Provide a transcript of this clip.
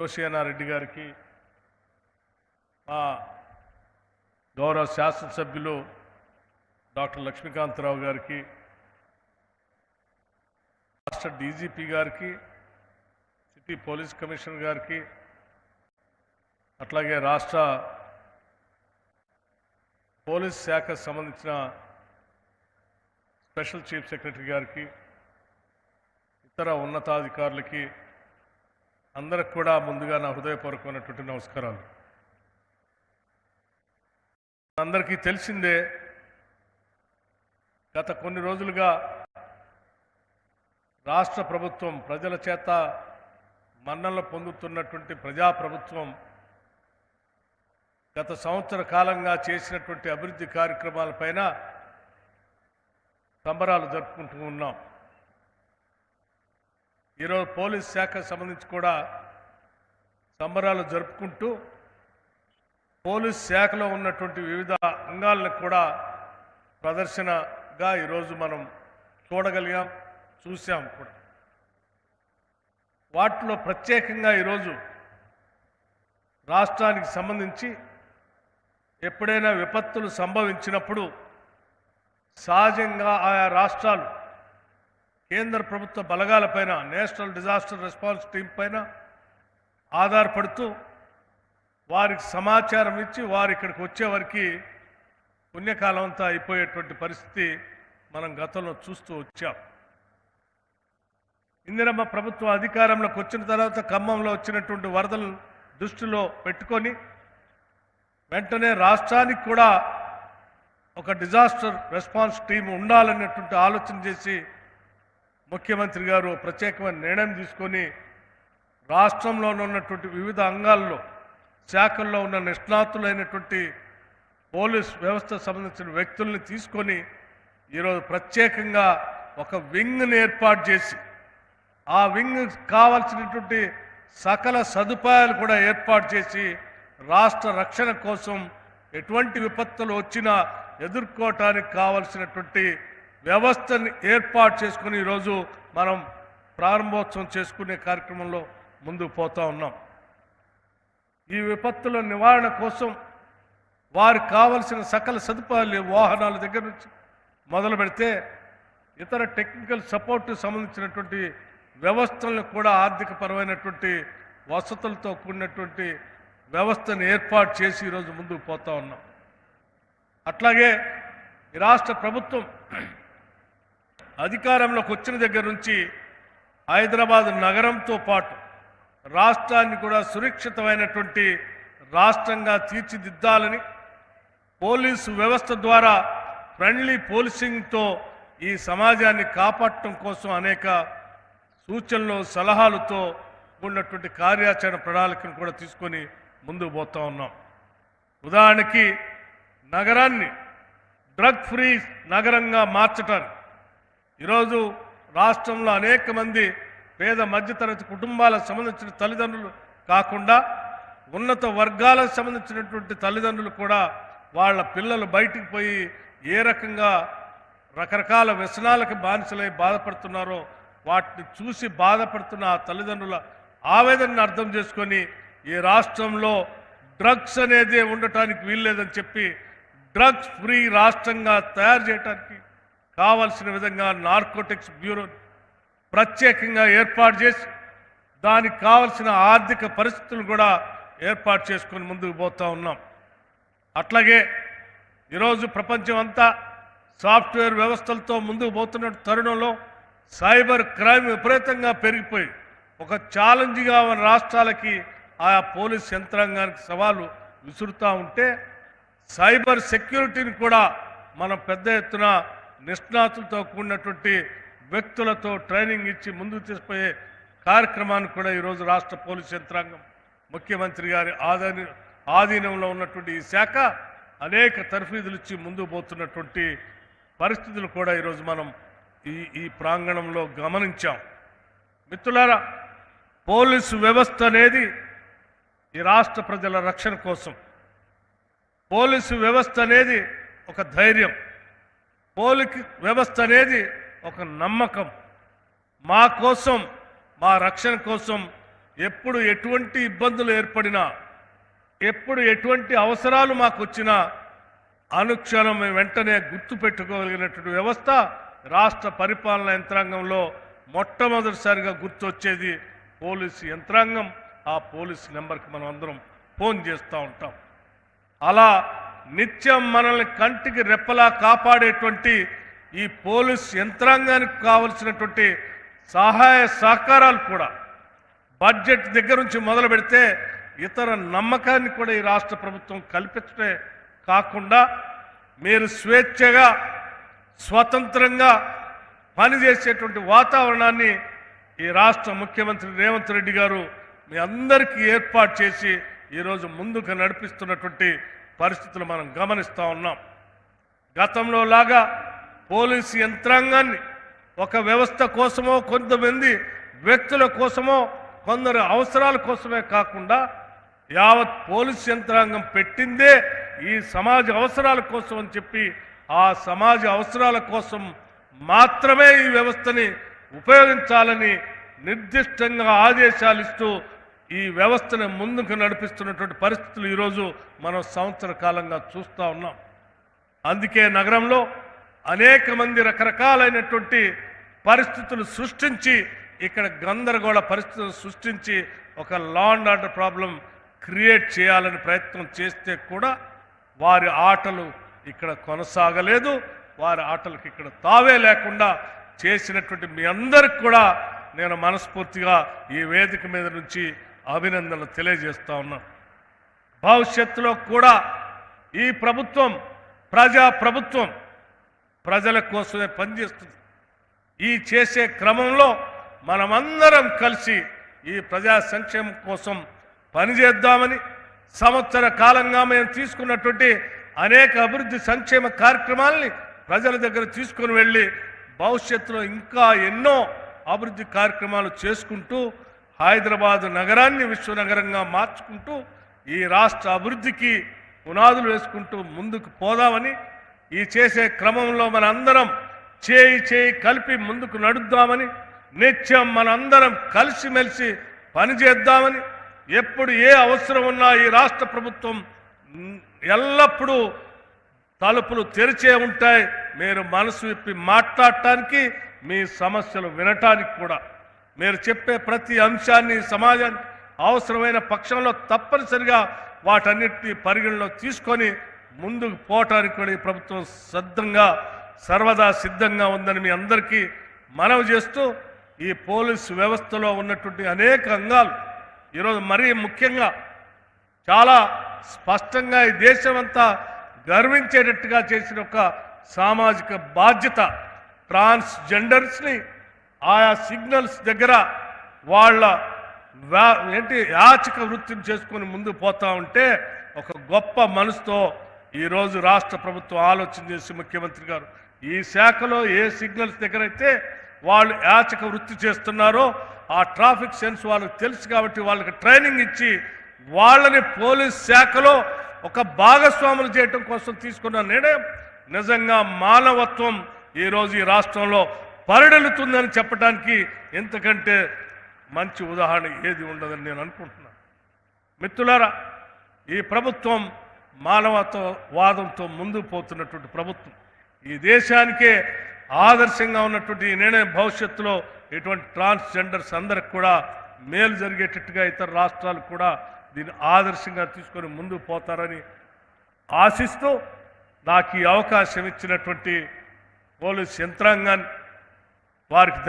రెడ్డి గారికి మా గౌరవ శాసనసభ్యులు డాక్టర్ లక్ష్మీకాంతరావు గారికి రాష్ట్ర డీజీపీ గారికి సిటీ పోలీస్ కమిషనర్ గారికి అట్లాగే రాష్ట్ర పోలీస్ శాఖకు సంబంధించిన స్పెషల్ చీఫ్ సెక్రటరీ గారికి ఇతర ఉన్నతాధికారులకి అందరికి కూడా ముందుగా నా హృదయపూర్వకమైనటువంటి నమస్కారాలు. అందరికీ తెలిసిందే గత కొన్ని రోజులుగా రాష్ట్ర ప్రభుత్వం ప్రజల చేత మన్నలు పొందుతున్నటువంటి ప్రజాప్రభుత్వం గత సంవత్సర కాలంగా చేసినటువంటి అభివృద్ధి కార్యక్రమాలపైన సంబరాలు జరుపుకుంటూ ఉన్నాం. ఈరోజు పోలీస్ శాఖకు సంబంధించి కూడా సంబరాలు జరుపుకుంటూ పోలీస్ శాఖలో ఉన్నటువంటి వివిధ అంగాలను కూడా ప్రదర్శనగా ఈరోజు మనం చూడగలిగాం చూసాం కూడా. వాటిలో ప్రత్యేకంగా ఈరోజు రాష్ట్రానికి సంబంధించి ఎప్పుడైనా విపత్తులు సంభవించినప్పుడు సహజంగా ఆయా రాష్ట్రాలు కేంద్ర ప్రభుత్వ బలగాలపైన నేషనల్ డిజాస్టర్ రెస్పాన్స్ టీం పైన ఆధారపడుతూ వారికి సమాచారం ఇచ్చి వారు ఇక్కడికి వచ్చేవారికి పుణ్యకాలం అంతా అయిపోయేటువంటి పరిస్థితి మనం గతంలో చూస్తూ వచ్చాం. ఇందిరమ్మ ప్రభుత్వం అధికారంలోకి వచ్చిన తర్వాత ఖమ్మంలో వచ్చినటువంటి వరదలు దృష్టిలో పెట్టుకొని వెంటనే రాష్ట్రానికి కూడా ఒక డిజాస్టర్ రెస్పాన్స్ టీం ఉండాలనేటువంటి ఆలోచన చేసి ముఖ్యమంత్రి గారు ప్రత్యేకమైన నిర్ణయం తీసుకొని రాష్ట్రంలో ఉన్నటువంటి వివిధ అంగాల్లో శాఖల్లో ఉన్న నిష్ణాతులైనటువంటి పోలీస్ వ్యవస్థ సంబంధించిన వ్యక్తుల్ని తీసుకొని ఈరోజు ప్రత్యేకంగా ఒక వింగ్ని ఏర్పాటు చేసి ఆ వింగ్ కావాల్సినటువంటి సకల సదుపాయాలు కూడా ఏర్పాటు చేసి రాష్ట్ర రక్షణ కోసం ఎటువంటి విపత్తులు వచ్చినా ఎదుర్కోవటానికి కావలసినటువంటి వ్యవస్థని ఏర్పాటు చేసుకుని ఈరోజు మనం ప్రారంభోత్సవం చేసుకునే కార్యక్రమంలో ముందుకు పోతా ఉన్నాం. ఈ విపత్తుల నివారణ కోసం వారికి కావలసిన సకల సదుపాయాలు వాహనాల దగ్గర నుంచి మొదలు పెడితే ఇతర టెక్నికల్ సపోర్ట్ సంబంధించినటువంటి వ్యవస్థలను కూడా ఆర్థిక పరమైనటువంటి వసతులతో కూడినటువంటి వ్యవస్థను ఏర్పాటు చేసి ఈరోజు ముందుకు పోతా ఉన్నాం. అట్లాగే ఈ రాష్ట్ర ప్రభుత్వం అధికారంలోకి వచ్చిన దగ్గర నుంచి హైదరాబాద్ నగరంతో పాటు రాష్ట్రాన్ని కూడా సురక్షితమైనటువంటి రాష్ట్రంగా తీర్చిదిద్దాలని పోలీసు వ్యవస్థ ద్వారా ఫ్రెండ్లీ పోలీసింగ్తో ఈ సమాజాన్ని కాపాడటం కోసం అనేక సూచనలు సలహాలతో ఉన్నటువంటి కార్యాచరణ ప్రణాళికను కూడా తీసుకొని ముందుకు పోతా ఉన్నాం. ఉదాహరణకి నగరాన్ని డ్రగ్ ఫ్రీ నగరంగా మార్చటానికి ఈరోజు రాష్ట్రంలో అనేక మంది పేద మధ్యతరగతి కుటుంబాలకు సంబంధించిన తల్లిదండ్రులు కాకుండా ఉన్నత వర్గాలకు సంబంధించినటువంటి తల్లిదండ్రులు కూడా వాళ్ళ పిల్లలు బయటికి పోయి ఏ రకంగా రకరకాల వ్యసనాలకు బానిసలై బాధపడుతున్నారో వాటిని చూసి బాధపడుతున్న ఆ తల్లిదండ్రుల ఆవేదనను అర్థం చేసుకొని ఈ రాష్ట్రంలో డ్రగ్స్ అనేది ఉండటానికి వీల్లేదని చెప్పి డ్రగ్స్ ఫ్రీ రాష్ట్రంగా తయారు చేయడానికి కావలసిన విధంగా నార్కోటిక్స్ బ్యూరో ప్రత్యేకంగా ఏర్పాటు చేసి దానికి కావలసిన ఆర్థిక పరిస్థితులు కూడా ఏర్పాటు చేసుకొని ముందుకు పోతూ ఉన్నాం. అట్లాగే ఈరోజు ప్రపంచం అంతా సాఫ్ట్వేర్ వ్యవస్థలతో ముందుకు పోతున్న తరుణంలో సైబర్ క్రైమ్ విపరీతంగా పెరిగిపోయి ఒక ఛాలెంజ్గా మన రాష్ట్రాలకి ఆయా పోలీస్ యంత్రాంగానికి సవాలు విసురుతూ ఉంటే సైబర్ సెక్యూరిటీని కూడా మనం పెద్ద ఎత్తున నిష్ణాతులతో కూడినటువంటి వ్యక్తులతో ట్రైనింగ్ ఇచ్చి ముందుకు తీసుకుపోయే కార్యక్రమాన్ని కూడా ఈరోజు రాష్ట్ర పోలీస్ యంత్రాంగం ముఖ్యమంత్రి గారి ఆధీన ఆధీనంలో ఉన్నటువంటి ఈ శాఖ అనేక తర్ఫీదులు ఇచ్చి ముందుకు పోతున్నటువంటి పరిస్థితులు కూడా ఈరోజు మనం ఈ ఈ ప్రాంగణంలో గమనించాం. మిత్రులారా పోలీసు వ్యవస్థ అనేది ఈ రాష్ట్ర ప్రజల రక్షణ కోసం. పోలీసు వ్యవస్థ అనేది ఒక ధైర్యం. పోలిక్ వ్యవస్థ అనేది ఒక నమ్మకం. మా కోసం మా రక్షణ కోసం ఎప్పుడు ఎటువంటి ఇబ్బందులు ఏర్పడినా ఎప్పుడు ఎటువంటి అవసరాలు మాకు వచ్చినా అనుక్షణం మేము వెంటనే గుర్తు పెట్టుకోగలిగినటువంటి వ్యవస్థ రాష్ట్ర పరిపాలన యంత్రాంగంలో మొట్టమొదటిసారిగా గుర్తొచ్చేది పోలీసు యంత్రాంగం. ఆ పోలీస్ నెంబర్కి మనం అందరం ఫోన్ చేస్తూ ఉంటాం. అలా నిత్యం మనల్ని కంటికి రెప్పలా కాపాడేటువంటి ఈ పోలీస్ యంత్రాంగానికి కావలసినటువంటి సహాయ సహకారాలు కూడా బడ్జెట్ దగ్గర నుంచి మొదలు పెడితే ఇతర నమ్మకాన్ని కూడా ఈ రాష్ట్ర ప్రభుత్వం కల్పించడే కాకుండా మీరు స్వేచ్ఛగా స్వతంత్రంగా పనిచేసేటువంటి వాతావరణాన్ని ఈ రాష్ట్ర ముఖ్యమంత్రి రేవంత్ రెడ్డి గారు మీ అందరికీ ఏర్పాటు చేసి ఈరోజు ముందుకు నడిపిస్తున్నటువంటి పరిస్థితులు మనం గమనిస్తూ ఉన్నాం. గతంలో లాగా పోలీసు యంత్రాంగాన్ని ఒక వ్యవస్థ కోసమో కొంతమంది వ్యక్తుల కోసమో కొందరు అవసరాల కోసమే కాకుండా యావత్ పోలీస్ యంత్రాంగం పెట్టిందే ఈ సమాజ అవసరాల కోసం అని చెప్పి ఆ సమాజ అవసరాల కోసం మాత్రమే ఈ వ్యవస్థని ఉపయోగించాలని నిర్దిష్టంగా ఆదేశాలు ఇస్తూ ఈ వ్యవస్థను ముందుకు నడిపిస్తున్నటువంటి పరిస్థితులు ఈరోజు మనం సంవత్సర కాలంగా చూస్తూ ఉన్నాం. అందుకే నగరంలో అనేక మంది రకరకాలైనటువంటి పరిస్థితులు సృష్టించి ఇక్కడ గందరగోళ పరిస్థితులు సృష్టించి ఒక law and order problem create చేయాలని ప్రయత్నం చేస్తే కూడా వారి ఆటలు ఇక్కడ కొనసాగలేదు. వారి ఆటలకు ఇక్కడ తావే లేకుండా చేసినటువంటి మీ అందరికి కూడా నేను మనస్ఫూర్తిగా ఈ వేదిక మీద నుంచి అభినందనలు తెలియజేస్తా ఉన్నాం. భవిష్యత్తులో కూడా ఈ ప్రభుత్వం ప్రజా ప్రభుత్వం ప్రజల కోసమే పనిచేస్తుంది. ఈ చేసే క్రమంలో మనమందరం కలిసి ఈ ప్రజా సంక్షేమం కోసం పనిచేద్దామని సంవత్సర కాలంగా మేము తీసుకున్నటువంటి అనేక అభివృద్ధి సంక్షేమ కార్యక్రమాల్ని ప్రజల దగ్గర తీసుకొని వెళ్ళి భవిష్యత్తులో ఇంకా ఎన్నో అభివృద్ధి కార్యక్రమాలు చేసుకుంటూ హైదరాబాద్ నగరాన్ని విశ్వనగరంగా మార్చుకుంటూ ఈ రాష్ట్ర అభివృద్ధికి పునాదులు వేసుకుంటూ ముందుకు పోదామని ఈ చేసే క్రమంలో మనందరం చేయి చేయి కలిపి ముందుకు నడుద్దామని నిత్యం మనందరం కలిసిమెలిసి పనిచేద్దామని ఎప్పుడు ఏ అవసరం ఉన్నా ఈ రాష్ట్ర ప్రభుత్వం ఎల్లప్పుడూ తలుపులు తెరిచే ఉంటాయి. మీరు మనసు విప్పి మాట్లాడటానికి మీ సమస్యలు వినటానికి కూడా. మీరు చెప్పే ప్రతి అంశాన్ని సమాజానికి అవసరమైన పక్షంలో తప్పనిసరిగా వాటన్నిటిని పరిగణలో తీసుకొని ముందుకు పోవటానికి కూడా ఈ ప్రభుత్వం సిద్ధంగా సర్వదా సిద్ధంగా ఉందని మీ అందరికీ మనవి చేస్తూ ఈ పోలీసు వ్యవస్థలో ఉన్నటువంటి అనేక అంగాలు ఈరోజు మరీ ముఖ్యంగా చాలా స్పష్టంగా ఈ దేశమంతా గర్వించేటట్టుగా చేసిన ఒక సామాజిక బాధ్యత ట్రాన్స్జెండర్స్ని ఆయా సిగ్నల్స్ దగ్గర వాళ్ళ ఏంటి యాచక వృత్తిని చేసుకొని ముందుకు పోతా ఉంటే ఒక గొప్ప మనసుతో ఈరోజు రాష్ట్ర ప్రభుత్వం ఆలోచన చేసి ముఖ్యమంత్రి గారు ఈ శాఖలో ఏ సిగ్నల్స్ దగ్గర అయితే వాళ్ళు యాచక వృత్తి చేస్తున్నారో ఆ ట్రాఫిక్ సెన్స్ వాళ్ళకి తెలుసు కాబట్టి వాళ్ళకి ట్రైనింగ్ ఇచ్చి వాళ్ళని పోలీస్ శాఖలో ఒక భాగస్వాములు చేయటం కోసం తీసుకున్న నిర్ణయం. నిజంగా మానవత్వం ఈరోజు ఈ రాష్ట్రంలో పరిడలుతుందని చెప్పడానికి ఎంతకంటే మంచి ఉదాహరణ ఏది ఉండదని నేను అనుకుంటున్నాను. మిత్రులారా ఈ ప్రభుత్వం మానవతో వాదంతో ముందుకు పోతున్నటువంటి ప్రభుత్వం. ఈ దేశానికే ఆదర్శంగా ఉన్నటువంటి నేనే భవిష్యత్తులో ఇటువంటి ట్రాన్స్జెండర్స్ అందరికి కూడా మేలు జరిగేటట్టుగా ఇతర రాష్ట్రాలు కూడా దీన్ని ఆదర్శంగా తీసుకొని ముందుకు పోతారని ఆశిస్తూ నాకు ఈ అవకాశం ఇచ్చినటువంటి పోలీస్ యంత్రాంగాన్ని వారికి ధన్య-